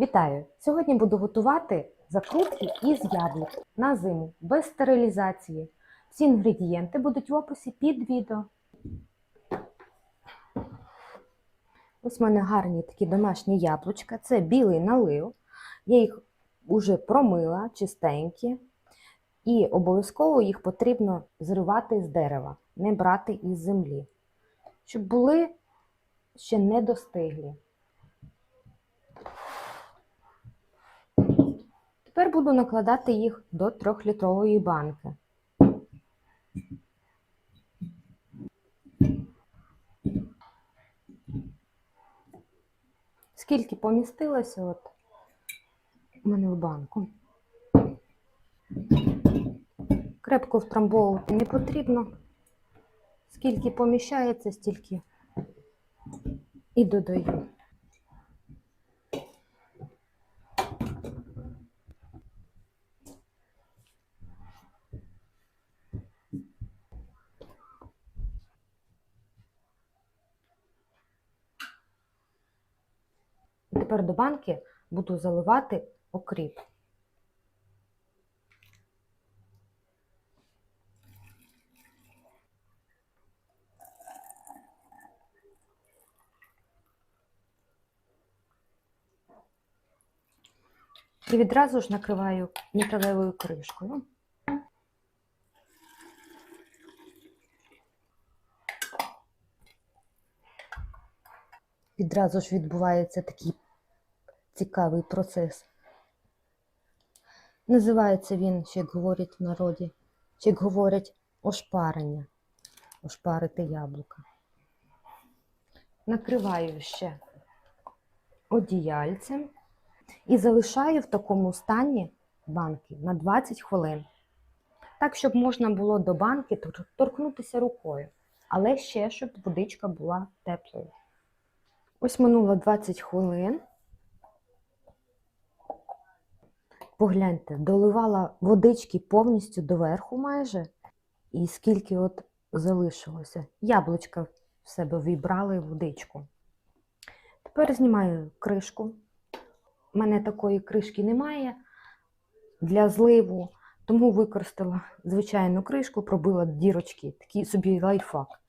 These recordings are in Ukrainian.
Вітаю! Сьогодні буду готувати закрутки із яблук на зиму без стерилізації. Всі інгредієнти будуть в описі під відео. Ось в мене гарні такі домашні яблучка. Це білий налив. Я їх вже промила, чистенькі. І обов'язково їх потрібно зривати з дерева, не брати із землі, щоб були ще не достиглі. Тепер буду накладати їх до 3-літрової банки. Скільки помістилося от у мене в банку. Крепко втрамбовувати не потрібно. Скільки поміщається, стільки і додаю. І Тепер до банки буду заливати окріп. І відразу ж накриваю металевою кришкою. Відразу ж відбувається такий цікавий процес. Називається він, як говорять в народі, як говорять ошпарення, ошпарити яблука. Накриваю ще одіяльцем і залишаю в такому стані банки на 20 хвилин. Так, щоб можна було до банки торкнутися рукою, але ще, щоб водичка була теплою. Ось минуло 20 хвилин. Погляньте, доливала водички повністю доверху майже, і скільки от залишилося. Яблучка в себе вібрали водичку. Тепер знімаю кришку. У мене такої кришки немає для зливу, тому використала звичайну кришку, пробила дірочки, такий собі лайфхак.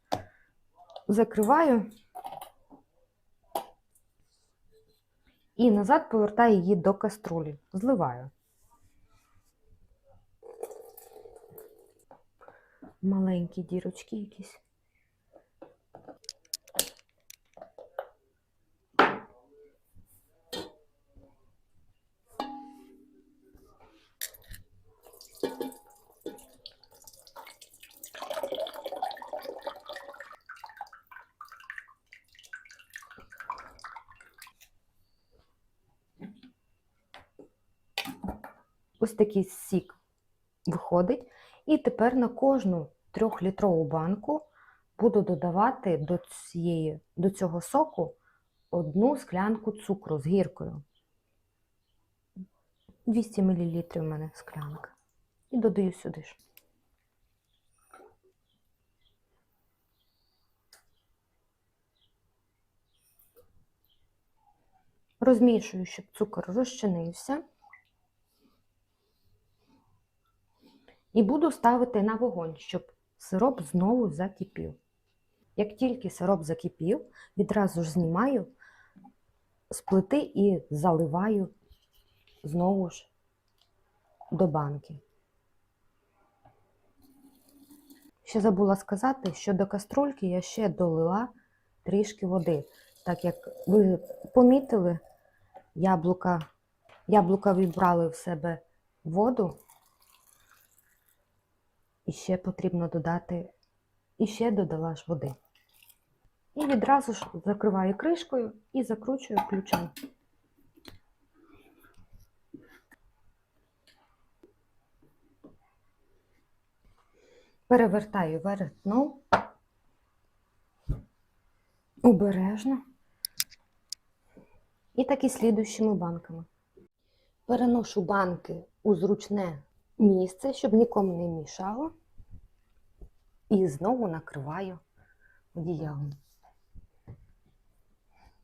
Закриваю і назад повертаю її до каструлі. Зливаю. Маленькі дірочки якісь. Ось такий сік виходить. І тепер на кожну трьохлітрову банку буду додавати до, цієї, до цього соку одну склянку цукру з гіркою. 200 мл у мене склянка. І додаю сюди ж. Розмішую, щоб цукор розчинився. І буду ставити на вогонь, щоб сироп знову закипів. Як тільки сироп закипів, відразу ж знімаю з плити і заливаю знову ж до банки. Ще забула сказати, що до каструльки я ще долила трішки води. Так як ви помітили, яблука, яблука вібрали в себе воду. І ще потрібно додати, і ще додала ж води. І відразу ж закриваю кришкою і закручую ключом. Перевертаю вверх. Обережно. І так і слідуючими банками. Переношу банки у зручне місце, щоб нікому не мішало. І знову накриваю одіялом.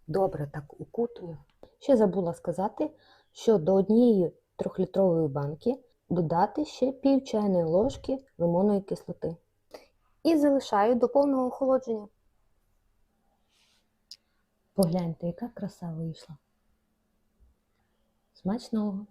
Добре так укутую. Ще забула сказати, що до однієї трьохлітрової банки додати ще пів чайної ложки лимонної кислоти. І залишаю до повного охолодження. Погляньте, яка краса вийшла. Смачного!